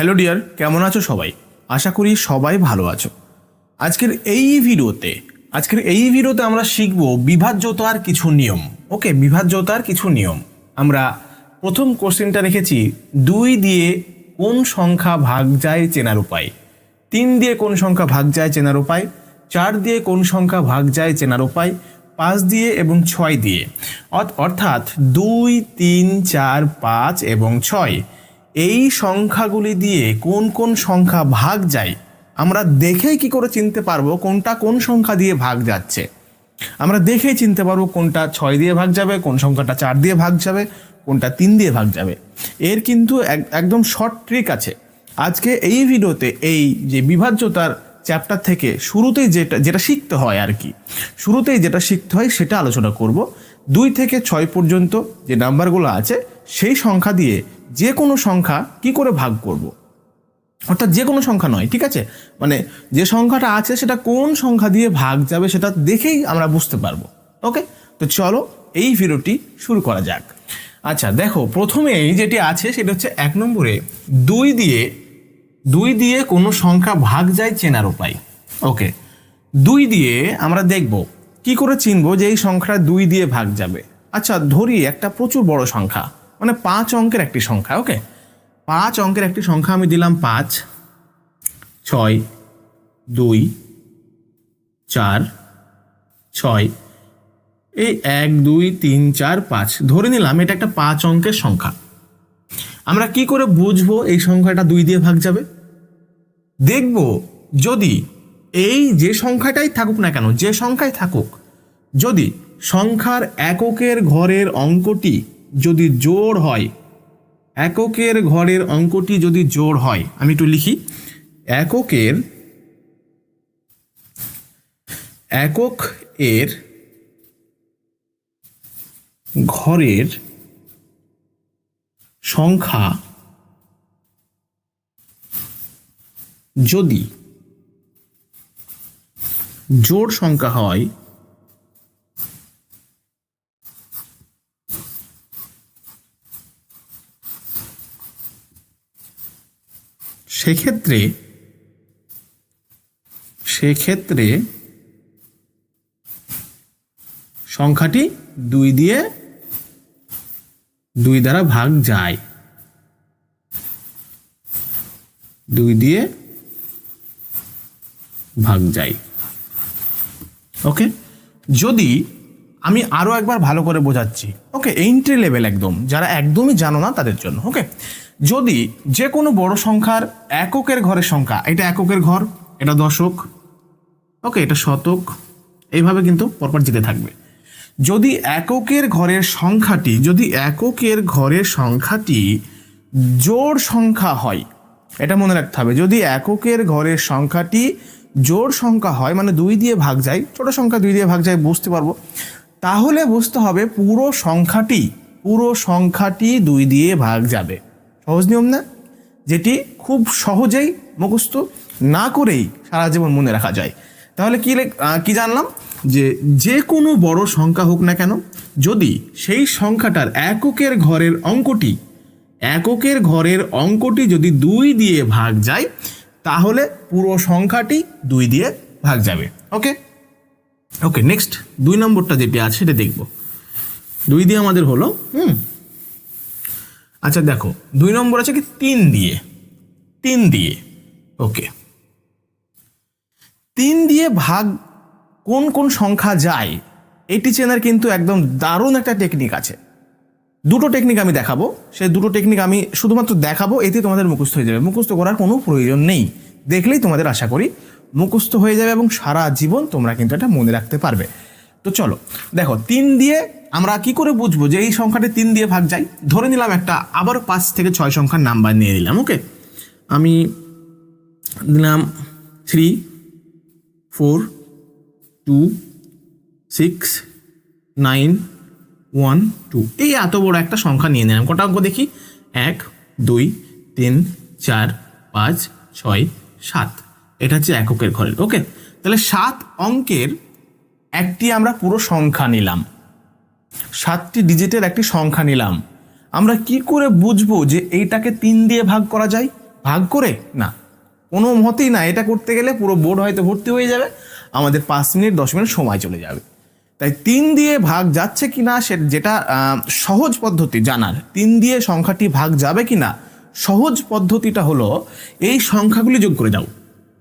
Hello dear, কেমন আছো সবাই? আশা করি সবাই ভালো আছো। আজকের এই ভিডিওতে, আজকের এই ভিডিওতে আমরা শিখব বিভাজ্যতার কিছু নিয়ম। ওকে, বিভাজ্যতার কিছু নিয়ম। আমরা প্রথম কোশ্চেনটা রেখেছি, দুই দিয়ে কোন সংখ্যা ভাগ যায় চেনার উপায়? তিন দিয়ে কোন সংখ্যা ভাগ যায় চেনার উপায়? চার দিয়ে কোন সংখ্যা ভাগ যায় চেনার উপায়? পাঁচ দিয়ে এবং ছয় দিয়ে। অর্থাৎ দুই, তিন, চার, পাঁচ এবং ছয়। এই সংখ্যাগুলি দিয়ে কোন কোন সংখ্যা ভাগ যায়, আমরা দেখেই কি করে চিনতে পারব কোনটা কোন সংখ্যা দিয়ে ভাগ যাচ্ছে। আমরা দেখেই চিনতে পারব কোনটা ছয় দিয়ে ভাগ যাবে, কোন সংখ্যাটা চার দিয়ে ভাগ যাবে, কোনটা তিন দিয়ে ভাগ যাবে। এর কিন্তু এক- একদম শর্ট ট্রিক আছে। আজকে এই ভিডিওতে এই যে বিভাজ্যতার চ্যাপ্টার থেকে শুরুতেই যেটা যেটা শিখতে হয় আর কি, শুরুতেই যেটা শিখতে হয় সেটা আলোচনা করব। দুই থেকে ছয় পর্যন্ত যে নাম্বারগুলো আছে, সেই সংখ্যা দিয়ে যে কোনো সংখ্যা কি করে ভাগ করব। অর্থাৎ যে কোনো সংখ্যা নয়, ঠিক আছে? মানে যে সংখ্যাটা আছে সেটা কোন সংখ্যা দিয়ে ভাগ যাবে সেটা দেখেই আমরা বুঝতে পারব। ওকে তো চলো এই ভিডিওটি শুরু করা যাক। আচ্ছা দেখো, প্রথমেই যেটি আছে সেটা হচ্ছে এক নম্বরে দুই দিয়ে দুই দিয়ে কোনো সংখ্যা ভাগ যায় চেনার উপায়। ওকে দুই দিয়ে আমরা দেখব, কি করে চিনবো যে এই সংখ্যাটা দুই দিয়ে ভাগ যাবে? আচ্ছা ধরি একটা প্রচুর বড় সংখ্যা। মানে পাঁচ অঙ্কের একটি সংখ্যা ওকে পাঁচ অঙ্কের একটি সংখ্যা আমি দিলাম পাঁচ, ছয়, দুই, চার, ছয়। এই এক, দুই, তিন, চার, পাঁচ, ধরে নিলাম এটা একটা পাঁচ অঙ্কের সংখ্যা। আমরা কি করে বুঝব এই সংখ্যাটা দুই দিয়ে ভাগ যাবে? দেখব যদি এই যে সংখ্যাটাই থাকুক না কেন, যে সংখ্যাই থাকুক, যদি সংখ্যার এককের ঘরের অঙ্কটি যদি জোর হয়, এককের ঘরের অঙ্কটি যদি জোর হয়, আমি একটু লিখি, এককের, একক এর ঘরের সংখ্যা যদি জোড় সংখ্যা হয় সেক্ষেত্রে সেক্ষেত্রে সংখ্যাটি দুই দিয়ে দুই দ্বারা ভাগ যায়। দুই দিয়ে ভাগ যায়। ওকে? যদি আমি আরও একবার ভালো করে বোঝাচ্ছি, ওকে এন্ট্রি লেভেল একদম, যারা একদমই জানো না তাদের জন্য, ওকে? যদি যে কোনো বড় সংখ্যার এককের ঘরের সংখ্যা, এটা এককের ঘর, এটা দশক, ওকে, এটা শতক, এইভাবে কিন্তু পরপর যেতে থাকবে। যদি এককের ঘরের সংখ্যাটি, যদি এককের ঘরের সংখ্যাটি জোড় সংখ্যা হয়, এটা মনে রাখতে হবে, যদি এককের ঘরের সংখ্যাটি জোড় সংখ্যা হয় মানে দুই দিয়ে ভাগ যায়, ছোট সংখ্যা দুই দিয়ে ভাগ যায়, বুঝতে পারব, তাহলে বুঝতে হবে পুরো সংখ্যাটি পুরো সংখ্যাটি দুই দিয়ে ভাগ যাবে। সহজ নিয়ম না, যেটি খুব সহজেই মুখস্থ না করেই সারা জীবন মনে রাখা যায়। তাহলে কি কি জানলাম? যে যে কোনো বড় সংখ্যা হোক না কেন, যদি সেই সংখ্যাটার এককের ঘরের অঙ্কটি, এককের ঘরের অঙ্কটি যদি দুই দিয়ে ভাগ যায়, তাহলে পুরো সংখ্যাটি দুই দিয়ে ভাগ যাবে। ওকে? ওকে, নেক্সট, দুই নম্বরটা যেটি আছে, সেটা দেখব। দুই দিয়ে আমাদের হলো, হুম আচ্ছা দেখো, দুই নম্বর আছে কি? তিন দিয়ে। তিন দিয়ে। ওকে। তিন দিয়ে ভাগ কোন কোন সংখ্যা যায়, এটি চেনার কিন্তু একদম দারুণ একটা টেকনিক আছে। দুটো টেকনিক আমি দেখাবো। সেই দুটো টেকনিক আমি শুধুমাত্র দেখাবো, এতে তোমাদের মুখস্থ হয়ে যাবে। মুখস্থ করার কোনো প্রয়োজন নেই। দেখলেই তোমাদের আশা করি মুখস্থ হয়ে যাবে এবং সারা জীবন তোমরা কিন্তু এটা মনে রাখতে পারবে। তো চলো, দেখো, তিন দিয়ে আমরা কি করে বুঝব যে এই সংখ্যাটি তিন দিয়ে ভাগ যায়? ধরে নিলাম একটা, আবার পাঁচ থেকে ছয় সংখ্যার নাম্বার নিয়ে নিলাম, ওকে? আমি দিলাম three, four, two, six, nine, one, two. এই এত বড় একটা সংখ্যা নিয়ে নিলাম। কটা অঙ্ক দেখি? এক, দুই, তিন, চার, পাঁচ, ছয়, সাত। এটা হচ্ছে এককের ঘরের, ওকে? তাহলে সাত অঙ্কের একটি আমরা পুরো সংখ্যা নিলাম। সাতটি ডিজিটের একটি সংখ্যা নিলাম। আমরা কি করে বুঝব যে এইটাকে তিন দিয়ে ভাগ করা যায়? ভাগ করে? না। কোনো মতেই না, এটা করতে গেলে পুরো বোর্ড হয়তো ভর্তি হয়ে যাবে। আমাদের পাঁচ মিনিট, দশ মিনিট সময় চলে যাবে। তাই তিন দিয়ে ভাগ যাচ্ছে কি না, সে যেটা সহজ পদ্ধতি জানার। তিন দিয়ে সংখ্যাটি ভাগ যাবে কি না, সহজ পদ্ধতিটা হলো এই সংখ্যাগুলি যোগ করে যাও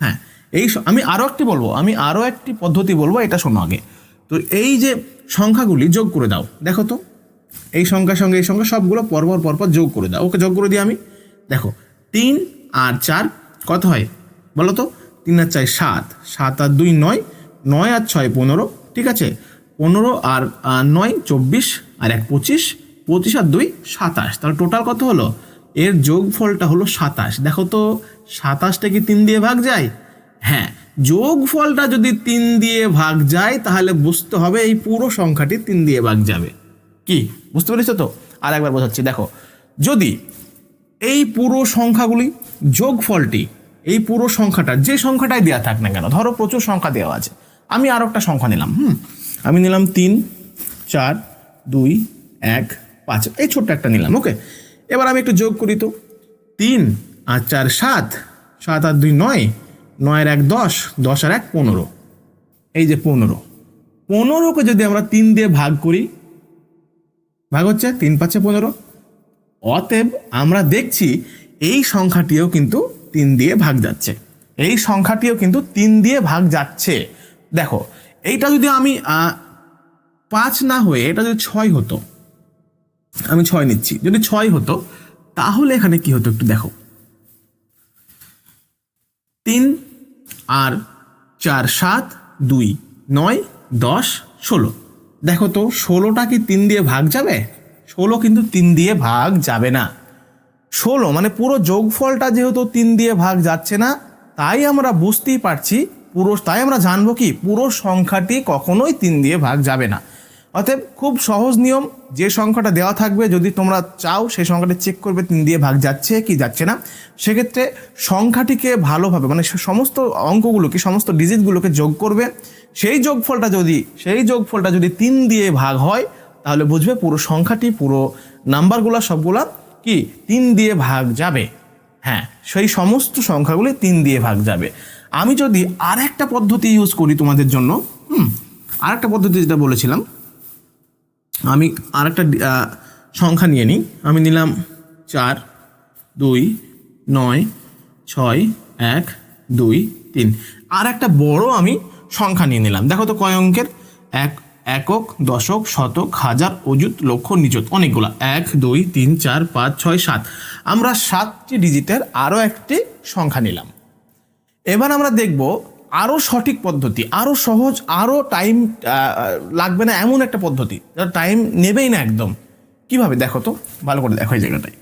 হ্যাঁ এই আমি আরও একটি বলব, আমি আরও একটি পদ্ধতি বলব, এটা শোনো আগে। তো এই যে সংখ্যাগুলি যোগ করে দাও। দেখো তো, এই সংখ্যার সঙ্গে এই সংখ্যা সবগুলো পরপর পরপর যোগ করে দাও। ওকে যোগ করে দিই আমি। দেখো, তিন আর চার কত হয়? বলো তো, তিন আর চার সাত। সাত আর দুই নয় নয় আর ছয় পনেরো, ঠিক আছে? পনেরো আর নয় চব্বিশ, আর এক পঁচিশ পঁচিশ আর দুই সাতাশ। তাহলে টোটাল কত হলো? এর যোগফলটা হলো সাতাশ। দেখো তো, সাতাশটা কি তিন দিয়ে ভাগ যায়? হ্যাঁ যোগফলটা যদি তিন দিয়ে ভাগ যায়, তাহলে বুঝতে হবে এই পুরো সংখ্যাটি তিন দিয়ে ভাগ যাবে। কি? বুঝতে পেরেছ তো? আর একবার বোঝাচ্ছি, দেখো। যদি এই পুরো সংখ্যাগুলি, যোগফলটি, এই পুরো সংখ্যাটা, যে সংখ্যাটাই দেওয়া থাক না কেন, ধরো প্রচুর সংখ্যা দেওয়া আছে, আমি আরও একটা সংখ্যা নিলাম, হুম? আমি নিলাম তিন, চার, দুই, এক, পাঁচ, এই ছোট্ট একটা নিলাম, ওকে? এবার আমি একটু যোগ করি তো। তিন আর চার, সাত সাত আর দুই, নয় নয়ের এক দশ দশ আর এক পনেরো। এই যে পনেরো। পনেরোকে যদি আমরা তিন দিয়ে ভাগ করি, ভাগ হচ্ছে তিন পাঁচে পনেরো। অতএব আমরা দেখছি এই সংখ্যাটিও কিন্তু তিন দিয়ে ভাগ যাচ্ছে। এই সংখ্যাটিও কিন্তু তিন দিয়ে ভাগ যাচ্ছে। দেখো, এইটা যদি আমি পাঁচ না হয়ে, এটা যদি ছয় হতো, আমি ছয় নিচ্ছি। যদি ছয় হতো, তাহলে এখানে কি হতো একটু দেখো। তিন আর চার সাত দুই নয় দশ ষোলো। দেখো তো, ষোলোটা কি তিন দিয়ে ভাগ যাবে? ষোলো কিন্তু তিন দিয়ে ভাগ যাবে না। ষোলো মানে পুরো যোগফলটা যেহেতু তিন দিয়ে ভাগ যাচ্ছে না, তাই আমরা বুঝতেই পারছি, পুরো তাই আমরা জানব কি, পুরো সংখ্যাটি কখনোই তিন দিয়ে ভাগ যাবে না। অতএব খুব সহজ নিয়ম, যে সংখ্যাটা দেওয়া থাকবে, যদি তোমরা চাও, সেই সংখ্যাটা চেক করবে, তিন দিয়ে ভাগ যাচ্ছে কি যাচ্ছে না। সেক্ষেত্রে সংখ্যাটিকে ভালোভাবে মানে সমস্ত অঙ্কগুলোকে, সমস্ত ডিজিটগুলোকে যোগ করবে। সেই যোগফলটা যদি, সেই যোগফলটা যদি তিন দিয়ে ভাগ হয়, তাহলে বুঝবে পুরো সংখ্যাটি, পুরো নাম্বারগুলো সবগুলা কি? তিন দিয়ে ভাগ যাবে। হ্যাঁ সেই সমস্ত সংখ্যাগুলি তিন দিয়ে ভাগ যাবে। আমি যদি আর একটা পদ্ধতি ইউজ করি তোমাদের জন্য, হুম আর একটা পদ্ধতি যেটা বলেছিলাম আমি আর একটা সংখ্যা নিয়ে নিই। আমি নিলাম চার, দুই, নয়, ছয়, এক, দুই, তিন। আর একটা বড় আমি সংখ্যা নিয়ে নিলাম। দেখো তো কয় অঙ্কের? এক, একক, দশক, শতক, হাজার, অযুত, লক্ষ, নিযুত, অনেকগুলো। এক, দুই, তিন, চার, পাঁচ, ছয়, সাত। আমরা সাতটি ডিজিটের আরও একটি সংখ্যা নিলাম। এবার আমরা দেখব আরও সঠিক পদ্ধতি আরও সহজ আরও টাইম লাগবে না এমন একটা পদ্ধতি যার টাইম নেবেই না একদম। কীভাবে? দেখো তো, ভালো করে দেখো এই জায়গাটায়।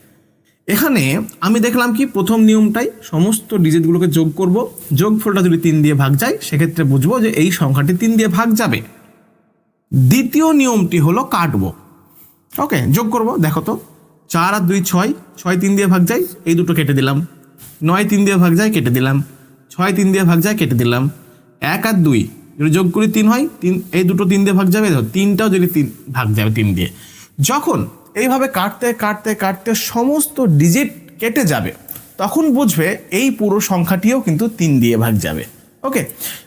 এখানে আমি দেখলাম কি, প্রথম নিয়মটাই সমস্ত ডিজিটগুলোকে যোগ করব, যোগফলটা যদি তিন দিয়ে ভাগ যায়, সেক্ষেত্রে বুঝব যে এই সংখ্যাটি তিন দিয়ে ভাগ যাবে। দ্বিতীয় নিয়মটি হলো কাটব। ওকে যোগ করব, দেখো তো। চার আর দুই ছয় ছয় তিন দিয়ে ভাগ যায়, এই দুটো কেটে দিলাম। নয় তিন দিয়ে ভাগ যায়, কেটে দিলাম। ছয় তিন দিয়ে ভাগ যায়, কেটে দিলাম। এক আর দুই, যদি যোগ করি তিন হয়, তিন, এই দুটো তিন দিয়ে ভাগ যাবে তিনটাও যদি তিন, ভাগ যাবে তিন দিয়ে। যখন এইভাবে কাটতে কাটতে কাটতে সমস্ত ডিজিট কেটে যাবে, তখন বুঝবে এই পুরো সংখ্যাটিও কিন্তু তিন দিয়ে ভাগ যাবে। ওকে,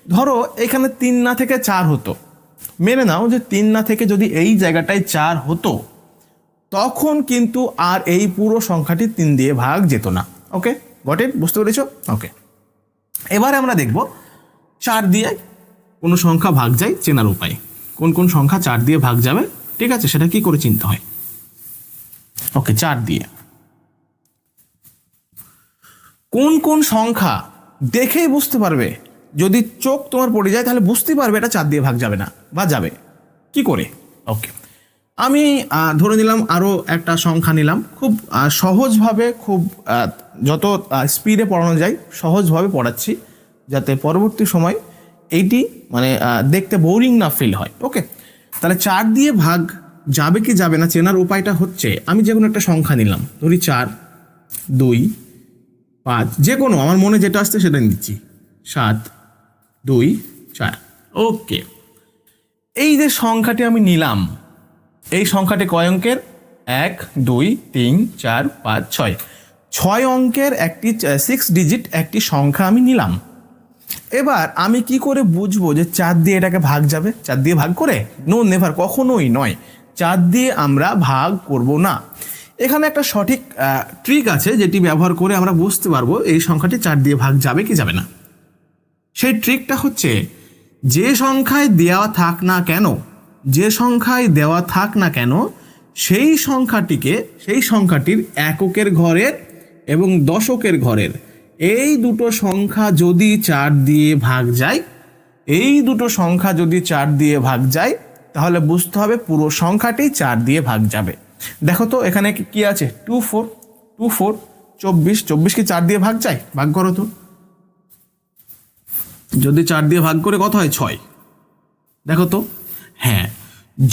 ধরো এখানে তিন না থেকে চার হতো। মেনে নাও যে তিন না থেকে যদি এই জায়গাটায় চার হতো, তখন কিন্তু আর এই পুরো সংখ্যাটি তিন দিয়ে ভাগ যেত না। ওকে ইট বুঝতে পেরেছ? ওকে। এবারে আমরা দেখব চার দিয়ে কোনো সংখ্যা ভাগ যায় চেনার উপায়। কোন কোন সংখ্যা চার দিয়ে ভাগ যাবে, ঠিক আছে, সেটা কি করে চিনতে হয়? ওকে, চার দিয়ে। কোন কোন সংখ্যা দেখেই বুঝতে পারবে, যদি চোখ তোমার পড়ে যায় তাহলে বুঝতে পারবে এটা চার দিয়ে ভাগ যাবে না, বা যাবে। কি করে? ওকে। আমি ধরে নিলাম আরও একটা সংখ্যা নিলাম। খুব সহজভাবে খুব যত স্পিডে পড়ানো যায়, সহজভাবে পড়াচ্ছি, যাতে পরবর্তী সময় এইটি মানে দেখতে বোরিং না ফিল হয়। ওকে তাহলে চার দিয়ে ভাগ যাবে কি যাবে না, চেনার উপায়টা হচ্ছে, আমি যে কোনো একটা সংখ্যা নিলাম। ধরি চার, দুই, পাঁচ যে কোনো আমার মনে যেটা আসছে সেটা নিচ্ছি। সাত, দুই, চার। ওকে এই যে সংখ্যাটি আমি নিলাম এই সংখ্যাটি কয় অঙ্কের? এক, দুই, তিন, চার, পাঁচ, ছয়। ছয় অঙ্কের একটি সিক্স ডিজিট একটি সংখ্যা আমি নিলাম। এবার আমি কি করে বুঝব যে চার দিয়ে এটাকে ভাগ যাবে? চার দিয়ে ভাগ করে? নো নেভার কখনোই নয়। চার দিয়ে আমরা ভাগ করব না। এখানে একটা সঠিক ট্রিক আছে যেটি ব্যবহার করে আমরা বুঝতে পারব এই সংখ্যাটি চার দিয়ে ভাগ যাবে কি যাবে না। সেই ট্রিকটা হচ্ছে, যে সংখ্যায় দেওয়া থাক না কেন যে সংখ্যায় দেওয়া থাক না কেন, সেই সংখ্যাটিকে, সেই সংখ্যাটির এককের ঘরের এবং দশকের ঘরের, এই দুটো সংখ্যা যদি চার দিয়ে ভাগ যায়, এই দুটো সংখ্যা যদি চার দিয়ে ভাগ যায়, তাহলে বুঝতে হবে পুরো সংখ্যাটি চার দিয়ে ভাগ যাবে। দেখো তো, এখানে কি- আছে? টু ফোর টু ফোর, চব্বিশ চব্বিশ কি চার দিয়ে ভাগ যায়? ভাগ করো তো। যদি চার দিয়ে ভাগ করে কত হয়? ছয়। দেখো তো হ্যাঁ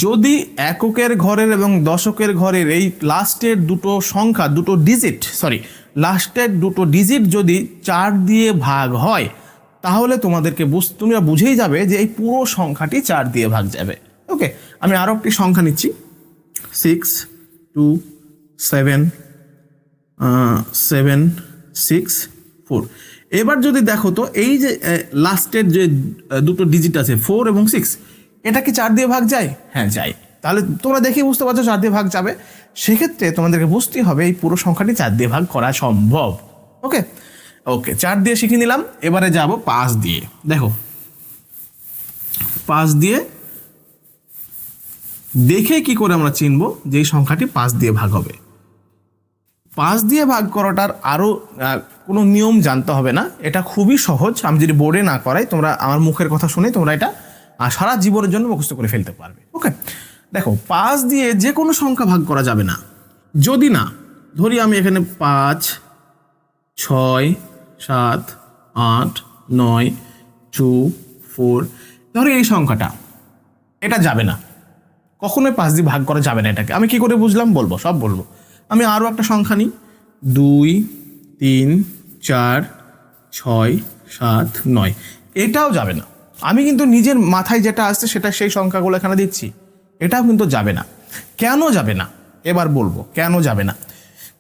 যদি এককের ঘরের এবং দশকের ঘরের এই লাস্টের দুটো সংখ্যা, দুটো ডিজিট সরি লাস্টের দুটো ডিজিট যদি চার দিয়ে ভাগ হয়, তাহলে তোমাদেরকে বুঝ তোমরা বুঝেই যাবে যে এই পুরো সংখ্যাটি চার দিয়ে ভাগ যাবে। ওকে আমি আরও একটি সংখ্যা নিচ্ছি। Six two seven seven six four এবার যদি দেখো তো, এই যে লাস্টের যে দুটো ডিজিট আছে ফোর এবং সিক্স এটা কি চার দিয়ে ভাগ যায়? হ্যাঁ যায়। তাহলে তোমরা দেখেই বুঝতে পারছ চার দিয়ে ভাগ যাবে। সেক্ষেত্রে তোমাদেরকে বুঝতেই হবে এই পুরো সংখ্যাটি চার দিয়ে ভাগ করা সম্ভব। ওকে? ওকে, চার দিয়ে শিখে নিলাম। এবারে যাব পাঁচ দিয়ে। দেখো, পাঁচ দিয়ে দেখে কি করে আমরা চিনব যে সংখ্যাটি পাঁচ দিয়ে ভাগ হবে। পাঁচ দিয়ে ভাগ করাটার আরও কোনো নিয়ম জানতে হবে না। এটা খুবই সহজ। আমি যদি বোর্ডে না করাই, তোমরা আমার মুখের কথা শুনে তোমরা এটা আহ, সারা জীবনের জন্য মুখস্থ করে ফেলতে পারবে। ওকে দেখো পাঁচ দিয়ে যে কোনো সংখ্যা ভাগ করা যাবে না। যদি না ধরি আমি এখানে পাঁচ ছয় সাত আট নয় টু ফোর ধরো এই সংখ্যাটা। এটা যাবে না। কখনোই পাঁচ দিয়ে ভাগ করা যাবে না এটাকে। আমি কি করে বুঝলাম? বলব সব বলব। আমি আরও একটা সংখ্যা নিই। দুই তিন চার ছয় সাত নয়। এটাও যাবে না। আমি কিন্তু নিজের মাথায় যেটা আসছে সেটা সেই সংখ্যাগুলো এখানে দিচ্ছি। এটাও কিন্তু যাবে না। কেন যাবে না? এবার বলব, কেন যাবে না?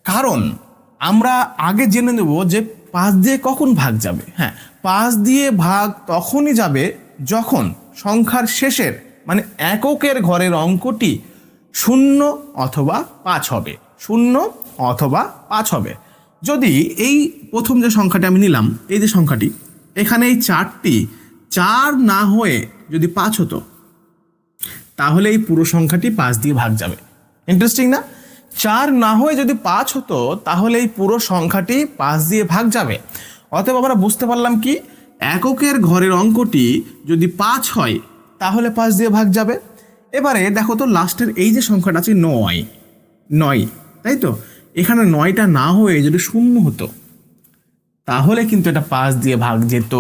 কারণ আমরা আগে জেনে নেব যে পাঁচ দিয়ে কখন ভাগ যাবে। হ্যাঁ পাঁচ দিয়ে ভাগ তখনই যাবে যখন সংখ্যার শেষের মানে এককের ঘরের অঙ্কটি শূন্য অথবা পাঁচ হবে। শূন্য অথবা পাঁচ হবে। যদি এই প্রথম যে সংখ্যাটি আমি নিলাম, এই যে সংখ্যাটি, এখানে এই চারটি চার না হয়ে যদি পাঁচ হতো, তাহলে এই পুরো সংখ্যাটি পাঁচ দিয়ে ভাগ যাবে। ইন্টারেস্টিং না? চার না হয়ে যদি পাঁচ হতো, তাহলে এই পুরো সংখ্যাটি পাঁচ দিয়ে ভাগ যাবে। অতএব আমরা বুঝতে পারলাম কি? এককের ঘরের অঙ্কটি যদি পাঁচ হয়, তাহলে পাঁচ দিয়ে ভাগ যাবে। এবারে দেখো তো লাস্টের এই যে সংখ্যাটা আছে নয় নয়, তাই তো? এখানে নয়টা না হয়ে যদি শূন্য হতো, তাহলে কিন্তু এটা পাঁচ দিয়ে ভাগ যেত।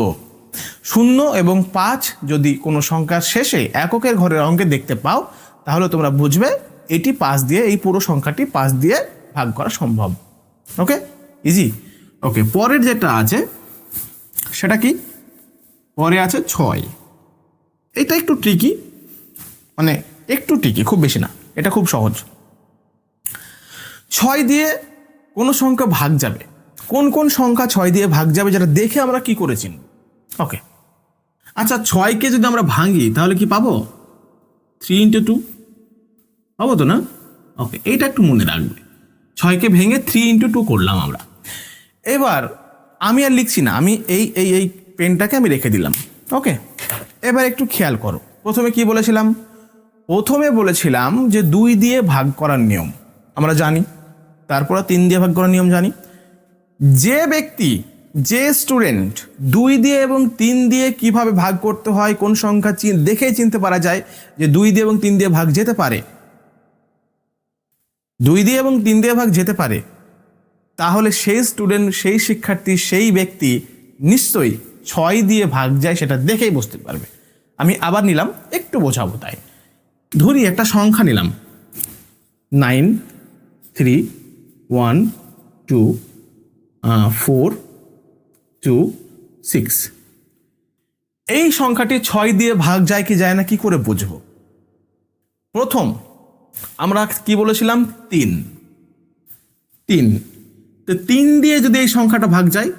শূন্য এবং পাঁচ যদি কোনো সংখ্যার শেষে এককের ঘরের অঙ্কে দেখতে পাও, তাহলে তোমরা বুঝবে এটি পাঁচ দিয়ে, এই পুরো সংখ্যাটি পাঁচ দিয়ে ভাগ করা সম্ভব। ওকে? ইজি ওকে, পরের যেটা আছে, সেটা কি? পরে আছে ছয়। এটা একটু ট্রিকি মানে একটু ট্রিকি খুব বেশি না, এটা খুব সহজ। ছয় দিয়ে কোনো সংখ্যা ভাগ যাবে। কোন কোন সংখ্যা ছয় দিয়ে ভাগ যাবে, যেটা দেখে আমরা কি করে ওকে আচ্ছা ছয়কে যদি আমরা ভাঙি, তাহলে কি পাবো? থ্রি ইন্টু টু পাবো তো না? ওকে এইটা একটু মনে রাখবে। ছয়কে ভেঙে থ্রি ইন্টু টু করলাম আমরা। এবার, আমি আর লিখছি না, আমি এই এই এই পেনটাকে আমি রেখে দিলাম। ওকে এবার একটু খেয়াল করো। প্রথমে কি বলেছিলাম? প্রথমে বলেছিলাম যে দুই দিয়ে ভাগ করার নিয়ম। আমরা জানি। তারপরে তিন দিয়ে ভাগ করার নিয়ম জানি। যে ব্যক্তি যে স্টুডেন্ট দুই দিয়ে এবং তিন দিয়ে কীভাবে ভাগ করতে হয়, কোন সংখ্যা দেখেই চিনতে পারা যায় যে দুই দিয়ে এবং তিন দিয়ে ভাগ যেতে পারে। দুই দিয়ে এবং তিন দিয়ে ভাগ যেতে পারে। তাহলে সেই স্টুডেন্ট সেই শিক্ষার্থী, সেই ব্যক্তি নিশ্চয়ই ছয় দিয়ে ভাগ যায় সেটা দেখেই বুঝতে পারবে। আমি আবার নিলাম, একটু বোঝাবো তাই। ধরি একটা সংখ্যা নিলাম। Nine, three, one, two four two six এই সংখ্যাটি ছয় দিয়ে ভাগ যায় কি যায় না, কি করে বুঝব? প্রথম, আমরা কি বলেছিলাম? তিন। তিন। তো তিন দিয়ে যদি এই সংখ্যাটা ভাগ যায়